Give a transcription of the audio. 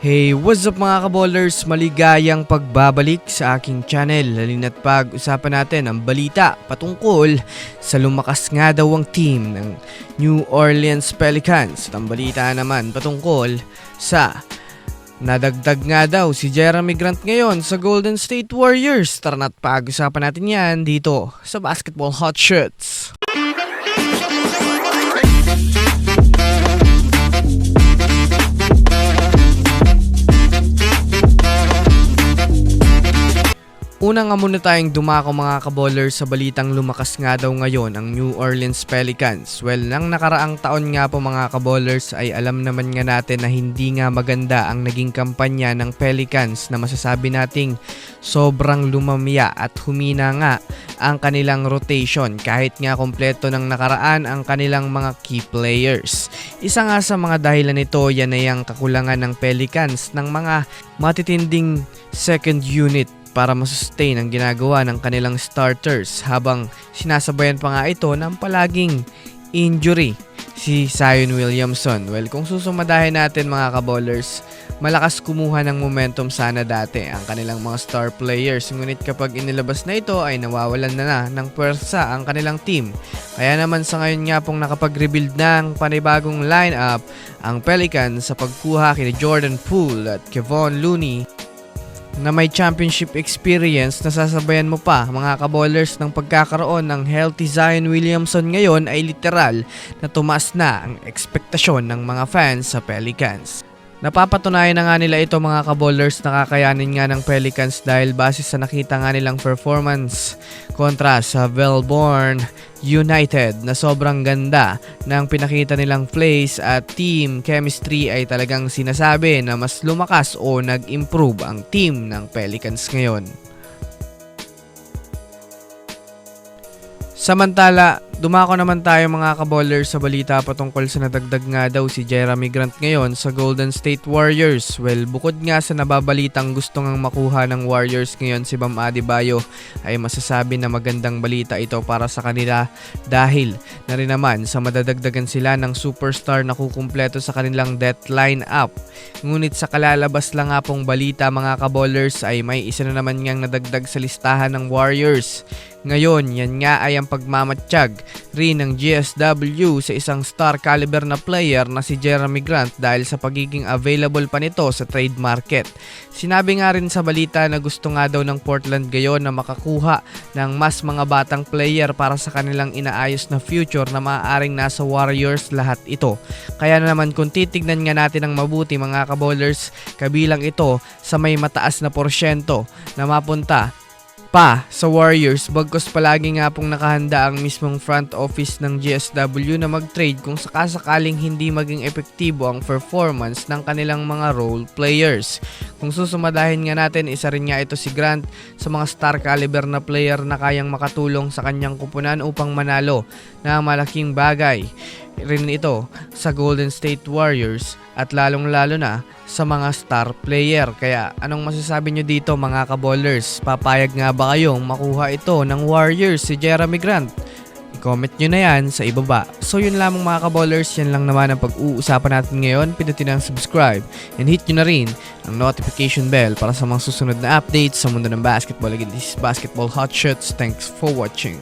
Hey, what's up mga kaballers? Maligayang pagbabalik sa aking channel. Halina't pag-usapan natin ang balita patungkol sa lumakas nga daw ang team ng New Orleans Pelicans. At ang balita naman patungkol sa nadagdag nga daw si Jeremy Grant ngayon sa Golden State Warriors. Tara na't pag-usapan natin yan dito sa Basketball Hot Shots. Una nga muna tayong dumako mga kaballers sa balitang lumakas nga daw ngayon ang New Orleans Pelicans. Well, nang nakaraang taon nga po mga kaballers ay alam naman nga natin na hindi nga maganda ang naging kampanya ng Pelicans na masasabi nating sobrang lumamya at humina nga ang kanilang rotation kahit nga kompleto ng nakaraan ang kanilang mga key players. Isa nga sa mga dahilan nito yan ay ang kakulangan ng Pelicans ng mga matitinding second unit para masustain ang ginagawa ng kanilang starters habang sinasabayan pa nga ito ng palaging injury si Zion Williamson. Well, kung susumadahin natin mga kaballers, malakas kumuha ng momentum sana dati ang kanilang mga star players. Ngunit kapag inilabas na ito ay nawawalan na na ng pwersa ang kanilang team. Kaya naman sa ngayon nga pong nakapag-rebuild ng panibagong lineup ang Pelicans sa pagkuha kina Jordan Poole at Kevon Looney na may championship experience na sasabayan mo pa mga kaballers ng pagkakaroon ng healthy Zion Williamson ngayon ay literal na tumaas na ang ekspektasyon ng mga fans sa Pelicans. Napapatunayan na nga nila ito mga kaballers na kakayanin nga ng Pelicans dahil base sa nakita nga nilang performance kontra sa Velborn United na sobrang ganda ng pinakita nilang plays at team chemistry ay talagang sinasabi na mas lumakas o nag-improve ang team ng Pelicans ngayon. Samantala, dumako naman tayo mga kaballers sa balita patungkol sa nadagdag nga daw si Jeremy Grant ngayon sa Golden State Warriors. Well, bukod nga sa nababalitang gusto ngang makuha ng Warriors ngayon si Bam Adebayo ay masasabi na magandang balita ito para sa kanila dahil na rin naman sa madadagdagan sila ng superstar na kukumpleto sa kanilang death lineup. Ngunit sa kalalabas lang nga pong balita mga kaballers ay may isa na naman ngang nadagdag sa listahan ng Warriors. Ngayon, yan nga ay ang pagmamatsyag rin ng GSW sa isang star caliber na player na si Jeremy Grant dahil sa pagiging available pa nito sa trade market. Sinabi nga rin sa balita na gusto nga daw ng Portland gayon na makakuha ng mas mga batang player para sa kanilang inaayos na future na maaaring nasa Warriors lahat ito. Kaya na naman kung titignan nga natin ng mabuti mga kabowlers, kabilang ito sa may mataas na porsyento na mapunta pa sa Warriors bagkos palagi nga pong nakahanda ang mismong front office ng GSW na mag-trade kung sakasakaling hindi maging epektibo ang performance ng kanilang mga role players. Kung susumadahin nga natin, isa rin nga ito si Grant sa mga star caliber na player na kayang makatulong sa kanyang kupunan upang manalo na malaking bagay rin ito sa Golden State Warriors at lalong-lalo na sa mga star player. Kaya anong masasabi nyo dito mga kaballers? Papayag nga ba kayong makuha ito ng Warriors si Jeremy Grant? I-comment nyo na yan sa ibaba. So yun lamang mga kaballers, yan lang naman ang pag-uusapan natin ngayon. Pindutin ang subscribe and hit nyo na rin ang notification bell para sa mga susunod na updates sa mundo ng basketball. Again, this is Basketball Hot Shots. Thanks for watching.